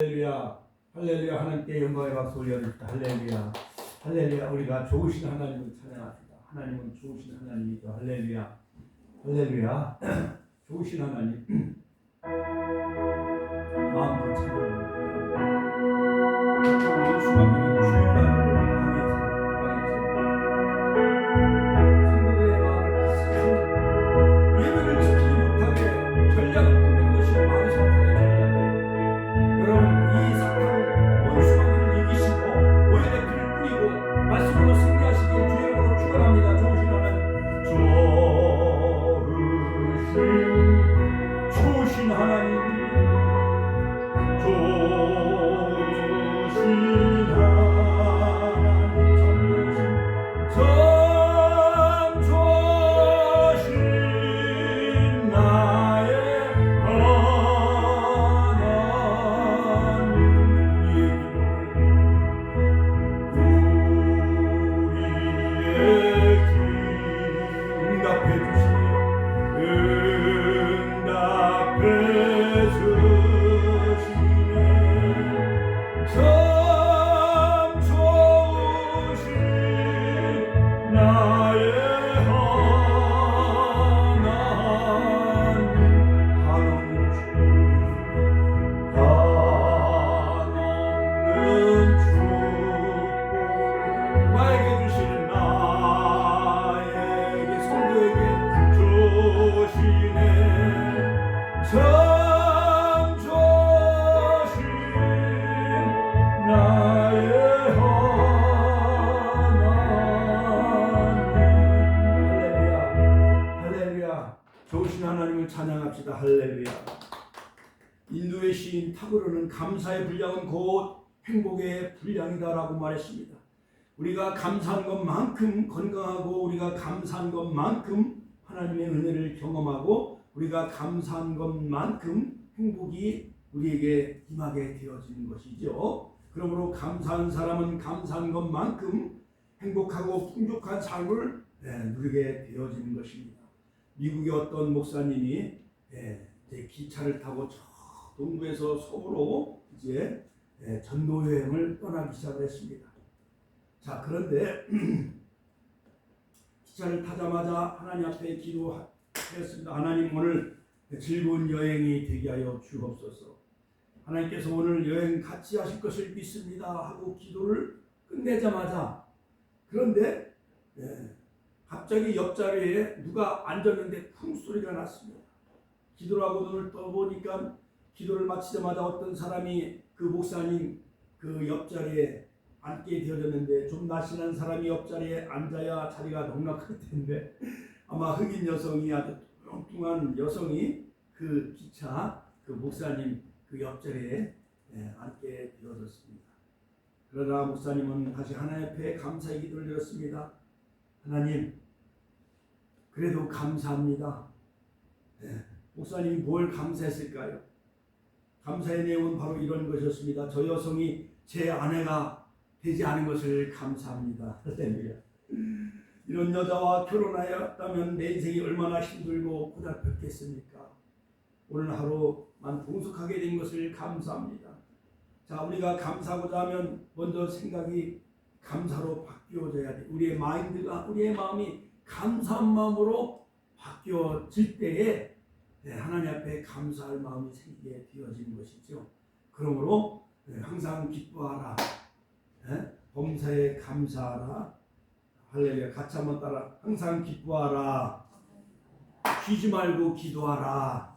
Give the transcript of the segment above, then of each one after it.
할렐루야 할렐루야 하나님께 영광의 박수 올려드립니다. 할렐루야 할렐루야 우리가 좋으신 하나님을 찬양합니다. 하나님은 좋으신 하나님이죠. 할렐루야 할렐루야 좋으신 하나님. 마음으로 찬양합니다 수많은 주일날 찬양합시다 할렐루야 인도의 시인 타고르는 감사의 분량은 곧 행복의 분량이다라고 말했습니다. 우리가 감사한 것만큼 건강하고 우리가 감사한 것만큼 하나님의 은혜를 경험하고 우리가 감사한 것만큼 행복이 우리에게 임하게 되어지는 것이죠. 그러므로 감사한 사람은 감사한 것만큼 행복하고 풍족한 삶을 예, 누리게 되어지는 것입니다. 미국의 어떤 목사님이 예, 기차를 타고 저 동부에서 서부로 이제 예, 전도 여행을 떠나기 시작을 했습니다. 자 그런데 기차를 타자마자 하나님 앞에 기도했습니다. 하나님 오늘 즐거운 여행이 되게 하여 주옵소서. 하나님께서 오늘 여행 같이 하실 것을 믿습니다 하고 기도를 끝내자마자 그런데 예, 갑자기 옆자리에 누가 앉았는데 쿵 소리가 났습니다. 기도를 하고 눈을 떠보니까 기도를 마치자마자 어떤 사람이 그 목사님 그 옆자리에 앉게 되어졌는데 좀 날씬한 사람이 옆자리에 앉아야 자리가 넉넉할 텐데 아마 흑인 여성이 아주 뚱뚱한 여성이 그 기차 그 목사님 그 옆자리에 예, 앉게 되어졌습니다. 그러나 목사님은 다시 하나님 앞에 감사의 기도를 드렸습니다. 하나님 그래도 감사합니다. 예, 목사님이 뭘 감사했을까요? 감사의 내용은 바로 이런 것이었습니다. 저 여성이 제 아내가 되지 않은 것을 감사합니다. 이런 여자와 결혼하였다면 내 인생이 얼마나 힘들고 고달팠겠습니까? 오늘 하루만 동숙하게 된 것을 감사합니다. 자, 우리가 감사하고자 하면 먼저 생각이 감사로 바뀌어져야 돼. 우리의 마인드가, 우리의 마음이 감사한 마음으로 바뀌어질 때에 네, 하나님 앞에 감사할 마음이 생기게 되어지는 것이죠. 그러므로 네, 항상 기뻐하라. 네? 범사에 감사하라. 할렐루야. 같이 한번 따라. 항상 기뻐하라. 쉬지 말고 기도하라.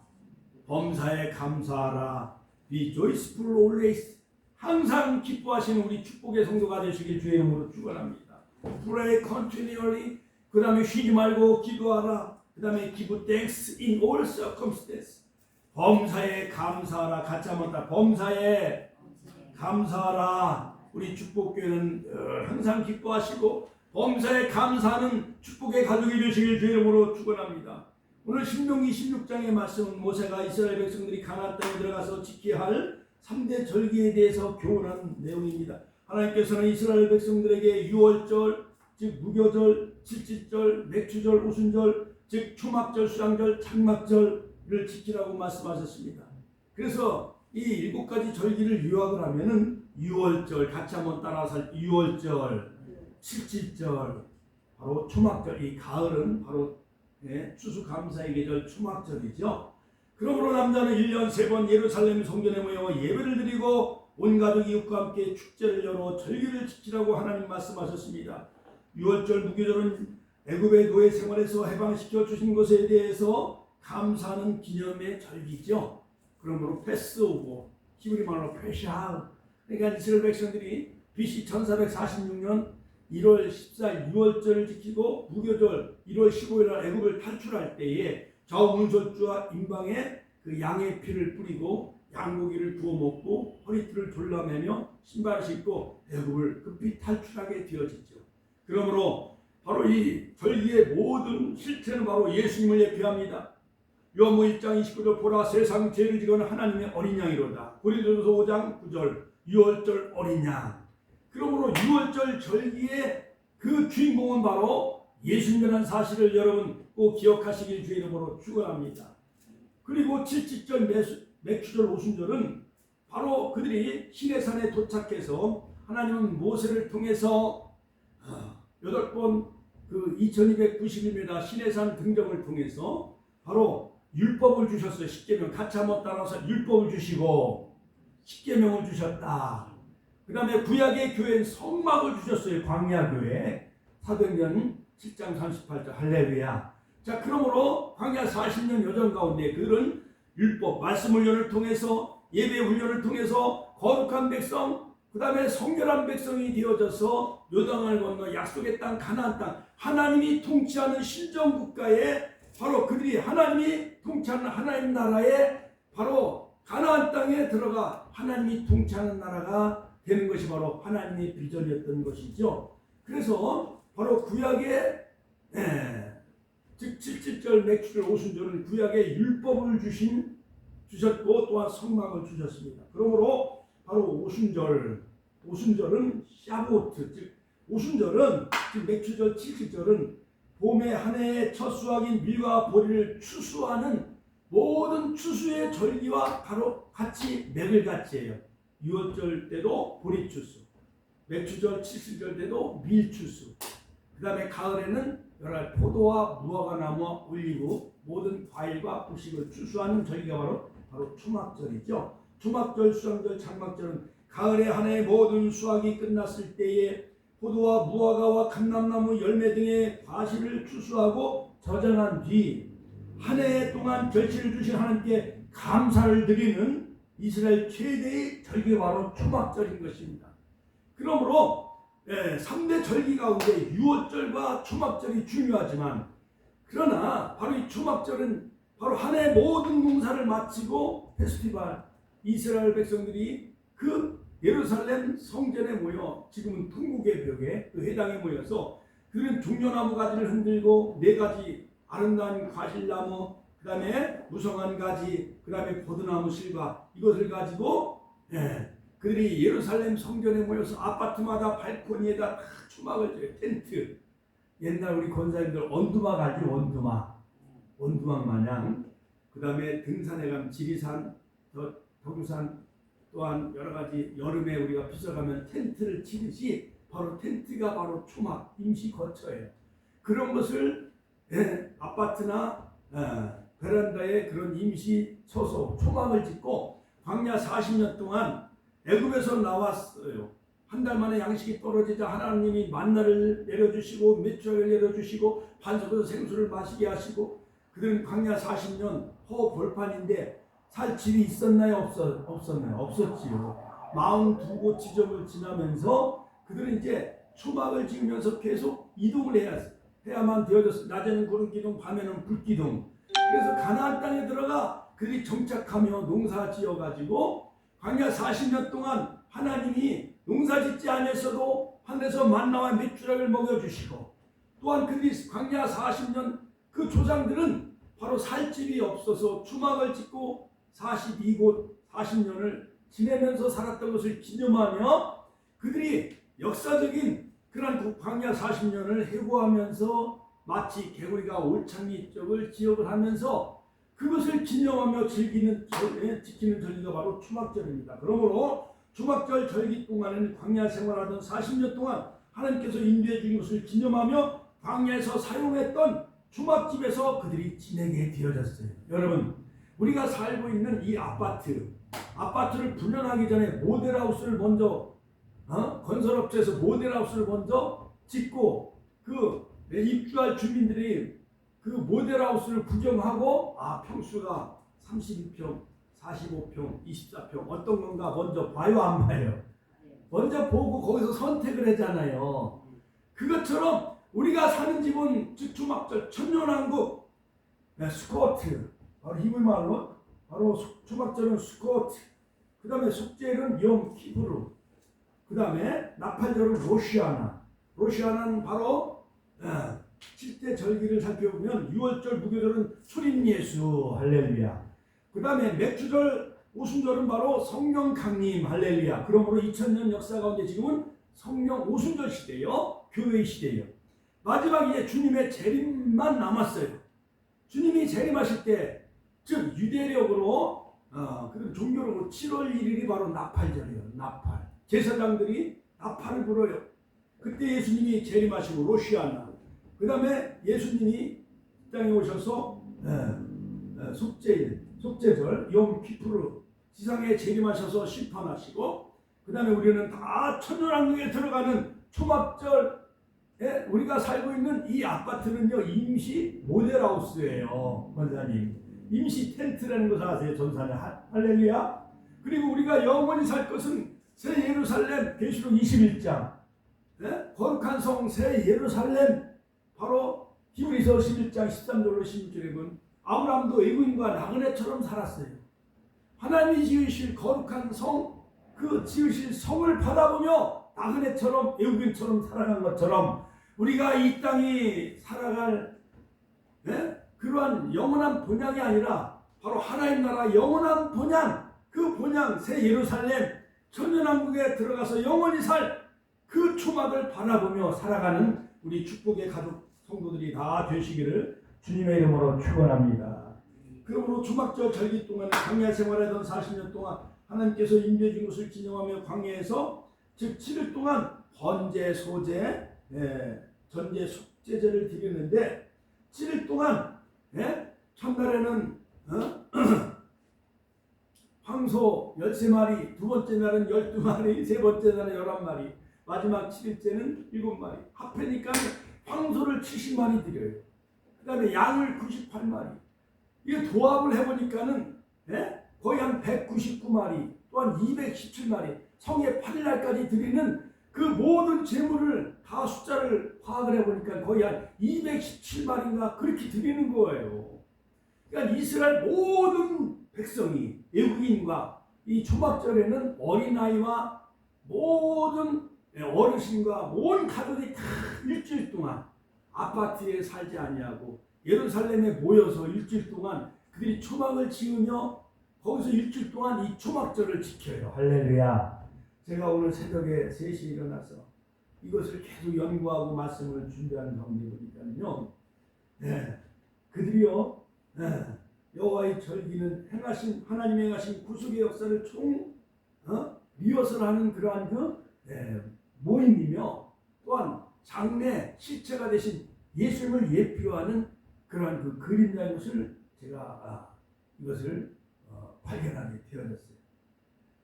범사에 감사하라. Be joyful always. 항상 기뻐하시는 우리 축복의 성도가 되시길 주의 이름으로 축원합니다. Pray continually. 그 다음에 쉬지 말고 기도하라. 그 다음에 give thanks in all circumstances. 범사에 감사하라. 한번 따라. 범사에 감사하라. 우리 축복교회는 어, 항상 기뻐하시고 범사에 감사하는 축복의 가족이 되시길 주의 이름으로 축원합니다. 오늘 신명기 16장의 말씀은 모세가 이스라엘 백성들이 가나안 땅에 들어가서 지켜야 할 3대 절기에 대해서 교훈한 내용입니다. 하나님께서는 이스라엘 백성들에게 유월절, 즉 무교절, 칠칠절, 맥주절, 우순절, 즉 초막절, 수장절, 장막절을 지키라고 말씀하셨습니다. 그래서 이 일곱 가지 절기를 요약을 하면은 유월절 같이 한번 따라서 할 유월절, 칠칠절, 바로 초막절. 이 가을은 바로 예, 추수감사의 계절 초막절이죠. 그러므로 남자는 1년 세번 예루살렘 성전에 모여 예배를 드리고 온 가족 이웃과 함께 축제를 열어 절기를 지키라고 하나님 말씀하셨습니다. 유월절 무교절은 애굽의 노예 생활에서 해방시켜 주신 것에 대해서 감사하는 기념의 절기죠. 그러므로 패스오고 히브리 말로 페샤 그러니까 이스라엘 백성들이 BC 1446년 1월 14일 유월절을 지키고 무교절 1월 15일 날 애굽을 탈출할 때에 좌우문설주와 임방에 그 양의 피를 뿌리고 양고기를 구워 먹고 허리띠를 졸라매며 신발을 신고 애굽을 급히 탈출하게 되어지죠. 그러므로 바로 이 절기의 모든 실체는 바로 예수님을 예표합니다. 요한복 1장 29절 보라 세상 죄를 지거는 하나님의 어린 양이로다. 고린도서 5장 9절 유월절 어린 양. 그러므로 유월절 절기의 그 주인공은 바로 예수님이라는 사실을 여러분 꼭 기억하시길 주의 이름으로 축원합니다. 그리고 칠칠절 맥주절 오순절은 바로 그들이 시내산에 도착해서 하나님은 모세를 통해서 아, 여덟 번 그 2291m 시내산 등정을 통해서 바로 율법을 주셨어요. 십계명 같이 한번 따라서 율법을 주시고 십계명을 주셨다. 그 다음에 구약의 교회는 성막을 주셨어요. 광야교회 사도행전 7장 38절 할렐루야. 자 그러므로 광야 40년 여정 가운데 그들은 율법 말씀 훈련을 통해서 예배 훈련을 통해서 거룩한 백성 그 다음에 성결한 백성이 되어져서 요단을 건너 약속의 땅 가나안 땅 하나님이 통치하는 신정 국가에 바로 그들이 하나님이 통치하는 하나님 나라에 바로 가나안 땅에 들어가 하나님이 통치하는 나라가 되는 것이 바로 하나님의 비전이었던 것이죠. 그래서 바로 구약의 예, 즉 77절 맥주절 오순절은 구약의 율법을 주신 주셨고 또한 성막을 주셨습니다. 그러므로 바로 오순절 오순절은 샤보트 즉 오순절은 즉 맥주절 77절은 봄의 한 해의 첫 수확인 밀과 보리를 추수하는 모든 추수의 절기와 바로 같이 맥을 같이 해요. 유월절 때도 보리 추수, 맥주절 70절 때도 밀 추수. 그 다음에 가을에는 가지 포도와 무화과 나무와 올리고 모든 과일과 곡식을 추수하는 절기가 바로 바로 초막절이죠. 초막절, 수장절, 장막절은 가을에 한 해의 모든 수확이 끝났을 때에 포도와 무화과와 감람나무 열매 등의 과실을 추수하고 저장한 뒤 한 해 동안 결실을 주신 하나님께 감사를 드리는 이스라엘 최대의 절기가 바로 초막절인 것입니다. 그러므로 예, 3대 절기 가운데 유월절과 초막절이 중요하지만 그러나 바로 이 초막절은 바로 한 해 모든 농사를 마치고 페스티벌 이스라엘 백성들이 그 예루살렘 성전에 모여 지금은 통곡의 벽에 그 회당에 모여서 그는 종려나무 가지를 흔들고 네 가지 아름다운 과실나무 그 다음에 무성한 가지 그 다음에 포도나무 실과 이것을 가지고 예, 그들이 예루살렘 성전에 모여서 아파트마다 발코니에다 다 초막을 줘요. 텐트. 옛날 우리 권사님들 원두막 알지? 원두막. 원두막 마냥. 그 다음에 등산에 가면 지리산 더 덕유산 또한 여러 가지 여름에 우리가 비서가면 텐트를 치듯이 바로 텐트가 바로 초막 임시 거처예요. 그런 것을 예, 아파트나 예, 베란다에 그런 임시 소속 초막을 짓고 광야 40년 동안 애굽에서 나왔어요. 한 달 만에 양식이 떨어지자 하나님이 만나를 내려주시고 메추라기를 내려주시고 반석에서 생수를 마시게 하시고 그들은 광야 40년 허 벌판인데 살 집이 있었나요? 없었, 없었나요? 없었지요. 42곳 지점을 지나면서 그들은 이제 초막을 지으면서 계속 이동을 해야, 해야만 되어졌어요. 낮에는 구름 기둥, 밤에는 불 기둥. 그래서 가나안 땅에 들어가 그들이 정착하며 농사 지어가지고 광야 40년 동안 하나님이 농사 짓지 않았어도 하늘에서 만나와 맥주락을 먹여주시고 또한 그들이 광야 40년 그 조상들은 바로 살 집이 없어서 추막을 짓고 42곳 40년을 지내면서 살았던 것을 기념하며 그들이 역사적인 그러한 그 광야 40년을 해고하면서 마치 개구리가 올챙이 쪽을 지역을 하면서 그것을 기념하며 즐기는 지키는 절기가 바로 추막절입니다. 그러므로 추막절 절기 동안에는 광야 생활하던 40년 동안 하나님께서 인도해 주신 것을 기념하며 광야에서 사용했던 추막집에서 그들이 지내게 되어졌어요. 여러분, 우리가 살고 있는 이 아파트, 아파트를 분양하기 전에 모델하우스를 먼저 어? 건설업체에서 모델하우스를 먼저 짓고 그 입주할 주민들이 그 모델하우스를 구경하고 아 평수가 32평, 45평, 24평 어떤 건가 먼저 봐요 안 봐요? 먼저 보고 거기서 선택을 하잖아요. 그것처럼 우리가 사는 집은 즉 주막절 천년왕국 네, 스코트 바로 히브리 말로 바로 수- 주막절은 스코트 그 다음에 속죄일은 염 키브루 그 다음에 나팔절은 로시아나. 로시아나는 바로 예, 7대 절기를 살펴보면 6월절 무교절은 수림 예수 할렐루야. 그 다음에 맥주절 오순절은 바로 성령 강림 할렐루야. 그러므로 2000년 역사 가운데 지금은 성령 오순절 시대요 교회 시대요. 마지막 이제 주님의 재림만 남았어요. 주님이 재림하실 때 즉 유대력으로 어, 그리고 종교력으로 7월 1일이 바로 나팔절이에요. 나팔. 제사장들이 나팔을 불어요. 그때 예수님이 재림하시고 로시아나 그 다음에 예수님이 이 땅에 오셔서 예, 예, 속죄일, 속죄절, 용 키푸르 지상에 재림하셔서 심판하시고 그 다음에 우리는 다 천년왕국에 들어가는 초막절에 우리가 살고 있는 이 아파트는요 임시 모델하우스예요 권사님 임시 텐트라는 것을 아세요 전산에 하- 할렐루야 그리고 우리가 영원히 살 것은 새 예루살렘 계시록 21장 예? 거룩한 성 새 예루살렘 바로 히브리서 11장 13절로 16절에 보면 아브라함도 외국인과 나그네처럼 살았어요. 하나님이 지으실 거룩한 성, 그 지으실 성을 바라보며 나그네처럼 외국인처럼 살아간 것처럼 우리가 이 땅이 살아갈 예? 그러한 영원한 본향이 아니라 바로 하나님 나라 영원한 본향, 그 본향 새 예루살렘 천년왕국에 들어가서 영원히 살 그 초막을 바라보며 살아가는 우리 축복의 가족 성도들이 다 되시기를 주님의 이름으로 축원합니다. 그러므로 주막절 절기 동안에 광야 생활하던 40년 동안 하나님께서 인도해 준 것을 기념하며 광야에서 즉 7일 동안 번제, 소제, 예, 전제, 속제제를 드리는데 7일 동안 예? 첫날에는 어? 황소 13마리, 두 번째 날은 12마리, 세 번째 날은 11마리, 마지막 7일째는 7마리. 합해니까 황소를 70마리 드려요. 그 다음에 양을 98마리. 이게 도합을 해보니까는 예? 거의 한 199마리, 또한 217마리, 성의 8일날까지 드리는 그 모든 재물을 다 숫자를 파악을 해보니까 거의 한 217마리인가 그렇게 드리는 거예요. 그러니까 이스라엘 모든 백성이 외국인과 이 초막절에는 어린아이와 모든 어르신과 온 가족이 다 일주일 동안 아파트에 살지 아니하고 예루살렘에 모여서 일주일 동안 그들이 초막을 지으며 거기서 일주일 동안 이 초막절을 지켜요. 할렐루야. 제가 오늘 새벽에 3시에 일어나서 이것을 계속 연구하고 말씀을 준비하는 가운데 보니까요. 네, 그들이요. 네, 여호와의 절기는 행하신 하나님 행하신 구속의 역사를 총 어? 리허설하는 그러한 그 네, 모임이며 또한 장래 실체가 되신 예수님을 예표하는 그러한 그 그림자인 것을 제가 아, 이것을 어, 발견하게 되어졌어요.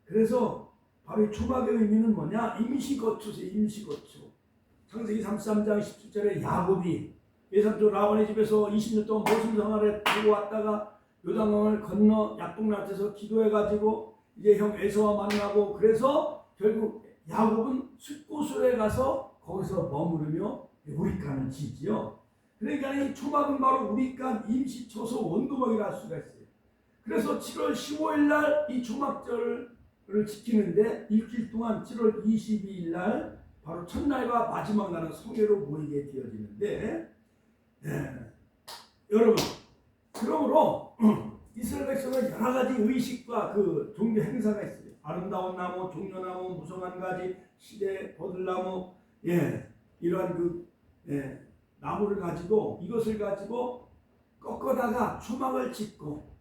그래서 바로 이 초막의 의미는 뭐냐? 임시거처세 임시거처. 창세기 33장 17절에 야곱이 예삼촌 라반의 집에서 20년 동안 모순 생활에 두고 왔다가 요단강을 건너 약봉밭에서 기도해가지고 이제 형 에서와 만나고 그래서 결국 야곱은 숫곳에 가서 거기서 머무르며 우리간을 지지요. 그러니까 이 초막은 바로 우리간 임시초소 원도막이라 할 수가 있어요. 그래서 7월 15일 날 이 초막절을 지키는데 일주일 동안 7월 22일 날 바로 첫날과 마지막 날은 성회로 모이게 되어지는데 네. 여러분 그러므로 이스라엘 백성은 여러 가지 의식과 그 종교 행사가 있어요. 아름다운 나무, 종려나무, 무성한 가지, 시대, 버들나무, 예, 이러한 그 예, 나무를 가지고 이것을 가지고 꺾어다가 초막을 짓고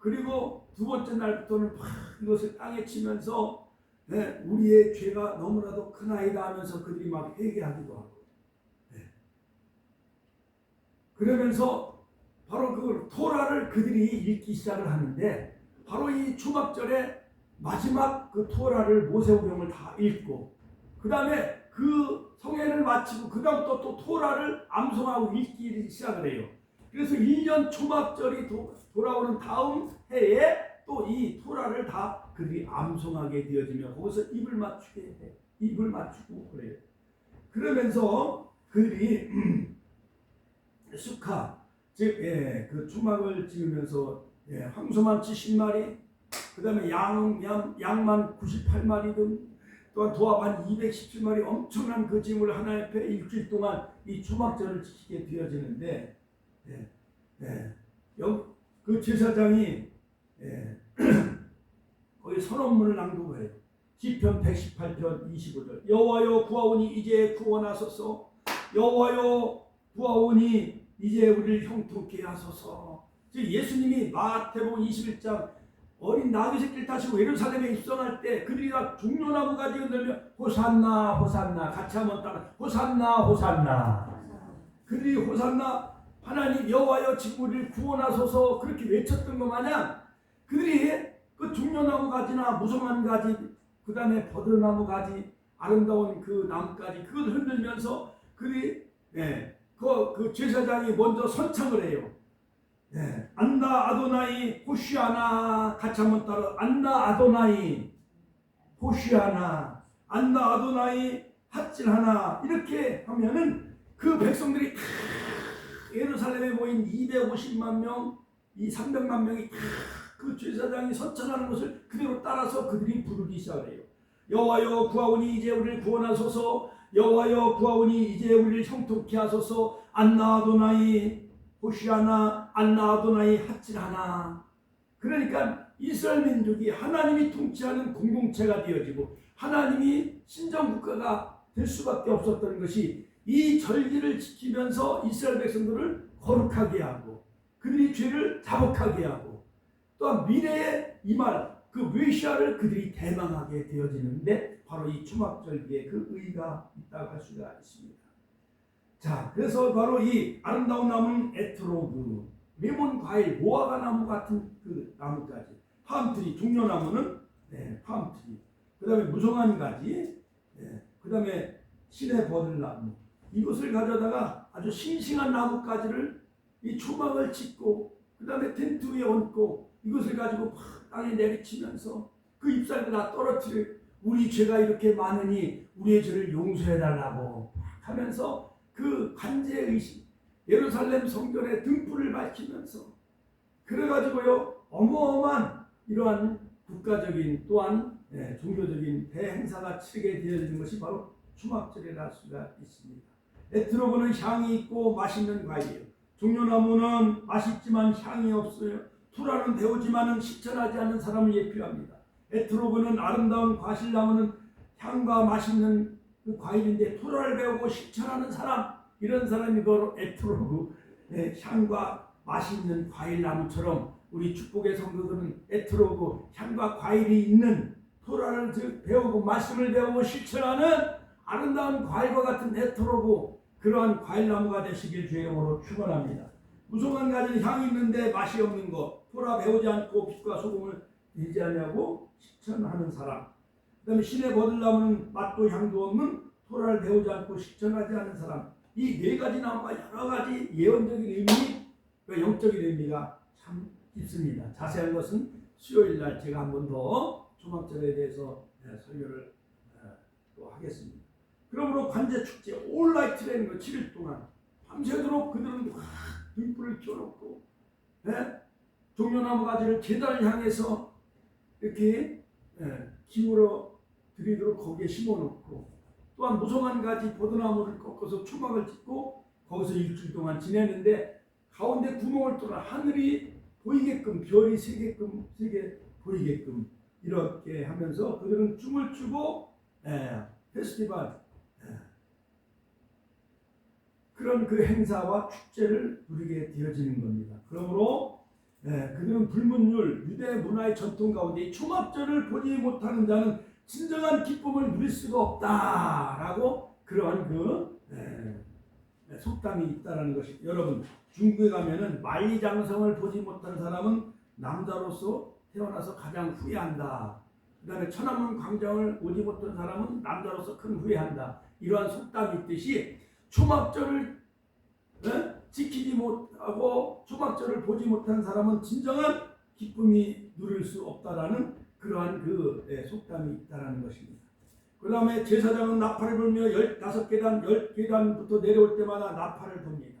그리고 두 번째 날부터는 막 이것을 땅에 치면서 예, 우리의 죄가 너무나도 크나이다 하면서 그들이 막 회개하기도 하고 예. 그러면서 바로 그 토라를 그들이 읽기 시작을 하는데 바로 이 초막절에 마지막 그 토라를 모세오경을 다 읽고 그 다음에 그 성회를 마치고 그 다음부터 또 토라를 암송하고 읽기 시작을 해요. 그래서 1년 초막절이 도, 돌아오는 다음 해에 또 이 토라를 다 그들이 암송하게 되어지며 거기서 입을 맞추게 해. 입을 맞추고 그래요. 그러면서 그들이 수카 즉그 초막을 지으면서 예, 황소만 70마리 그 다음에 양, 양, 양만 98마리든 또한 도합 한 217마리 엄청난 그 짐을 하나 옆에 일주일 동안 이 초막절을 지키게 되어지는데 예, 예, 여, 그 제사장이 예, 거기 선언문을 낭독해요. 시편 118편 25절. 여호와여 구하오니 이제 구원하소서. 여호와여 구하오니 이제 우리를 형통케 하소서. 즉 예수님이 마태복음 21장 어린 나귀 새끼를 타시고 예루살렘에 입성할 때 그들이 다. 종려나무 가지 흔들며 호산나 호산나. 같이 한번 따라. 호산나. 호산나. 그들이 호산나 하나님 여호와여 우리를 구원하소서 그렇게 외쳤던 것 마냥 그들이 그 종려나무 가지나 무성한 가지 그 다음에 버드나무 가지 아름다운 그 나무까지 그걸 흔들면서 그들이 예, 그, 그 제사장이 먼저 선창을 해요. 예, 안나 아도나이 호시아나 같이 한번 따라 안나 아도나이 호시아나 안나 아도나이 핫질하나 이렇게 하면은 그 백성들이 다 예루살렘에 모인 250만 명, 이 300만 명이 다그 제사장이 선창하는 것을 그대로 따라서 그들이 부르기 시작해요. 여호와여 구하오니 이제 우리를 구원하소서. 여호와여 구하오니 이제 우리를 형통케 하소서. 안나 아도나이 호시아나 안나 아도나이 핫질하나. 그러니까 이스라엘 민족이 하나님이 통치하는 공동체가 되어지고 하나님이 신정 국가가 될 수밖에 없었던 것이 이 절기를 지키면서 이스라엘 백성들을 거룩하게 하고 그들이 죄를 자복하게 하고 또한 미래에 임할 그 메시아를 그들이 대망하게 되어지는데 바로 이 추막절기에 그 의가 있다고 할 수가 있습니다. 자, 그래서 바로 이 아름다운 나무는 에트로그, 레몬 과일, 모아가 나무 같은 그 나무까지, 팜트리, 종려나무는 네, 팜트리, 그 다음에 무성한 가지, 네, 그 다음에 신의 버들나무, 이것을 가져다가 아주 싱싱한 나무까지를 이 초막을 짓고, 그 다음에 텐트 위에 얹고, 이것을 가지고 막 땅에 내리치면서 그 잎사귀를 다 떨어뜨려 우리 죄가 이렇게 많으니 우리의 죄를 용서해 달라고 하면서 그 간제 의식 예루살렘 성전의 등불을 밝히면서 그래가지고요 어마어마한 이러한 국가적인 또한 예, 종교적인 대행사가 치르게 되어지는 것이 바로 추막절이라 할 수가 있습니다. 에트로그는 향이 있고 맛있는 과일이에요. 종려나무는 맛있지만 향이 없어요. 투라는 배우지만은 실천하지 않는 사람을 예표합니다. 에트로그는 아름다운 과실나무는 향과 맛있는 그 과일인데 투라를 배우고 실천하는 사람 이런 사람이 바로 에트로그 네, 향과 맛있는 과일나무처럼 우리 축복의 성도들은 에트로그 향과 과일이 있는 토라를 즉 배우고 말씀을 배우고 실천하는 아름다운 과일과 같은 에트로그 그러한 과일나무가 되시길 주의 이름으로 축원합니다. 무성한 가지는 향이 있는데 맛이 없는 것, 토라 배우지 않고 빛과 소금을 내지 않냐고 실천하는 사람. 그 다음에 신의 거들나무는 맛도 향도 없는 토라를 배우지 않고 실천하지 않는 사람. 이 네 가지 나무가 여러 가지 예언적인 의미, 그 영적인 의미가 참 깊습니다. 자세한 것은 수요일 날 제가 한 번더 조막절에 대해서 네, 설교를 네, 또 하겠습니다. 그러므로 관제 축제 올라이트라는 거 7일 동안 밤새도록 그들은 막 등불을 켜놓고 네? 종려나무 가지를 계단을 향해서 이렇게 예, 기울어 드리도록 거기에 심어놓고 또한 무성한 가지 보드나무를 꺾어서 초막을 짓고 거기서 일주일 동안 지내는데 가운데 구멍을 뚫어 하늘이 보이게끔 별이 세게끔 세게 보이게끔 이렇게 하면서 그들은 춤을 추고 예, 페스티벌 예. 그런 그 행사와 축제를 누리게 되어지는 겁니다. 그러므로 예, 그들은 불문율 유대 문화의 전통 가운데 이 초막절을 보지 못하는 자는 진정한 기쁨을 누릴 수가 없다라고 그러한 그 예, 속담이 있다라는 것이 여러분 중국에 가면은 만리장성을 보지 못한 사람은 남자로서 태어나서 가장 후회한다. 그다음에 천안문 광장을 오지 못한 사람은 남자로서 큰 후회한다. 이러한 속담이 있듯이 초막절을 예? 지키지 못하고 초막절을 보지 못한 사람은 진정한 기쁨이 누릴 수 없다라는 그러한 그 예, 속담이 있다라는 것입니다. 그 다음에 제사장은 나팔을 불며 15계단, 10계단부터 내려올 때마다 나팔을 붑니다.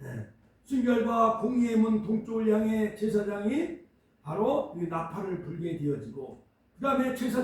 네. 순결과 공의의 문 동쪽을 향해 제사장이 바로 이 나팔을 불게 되어지고 그 다음에 제사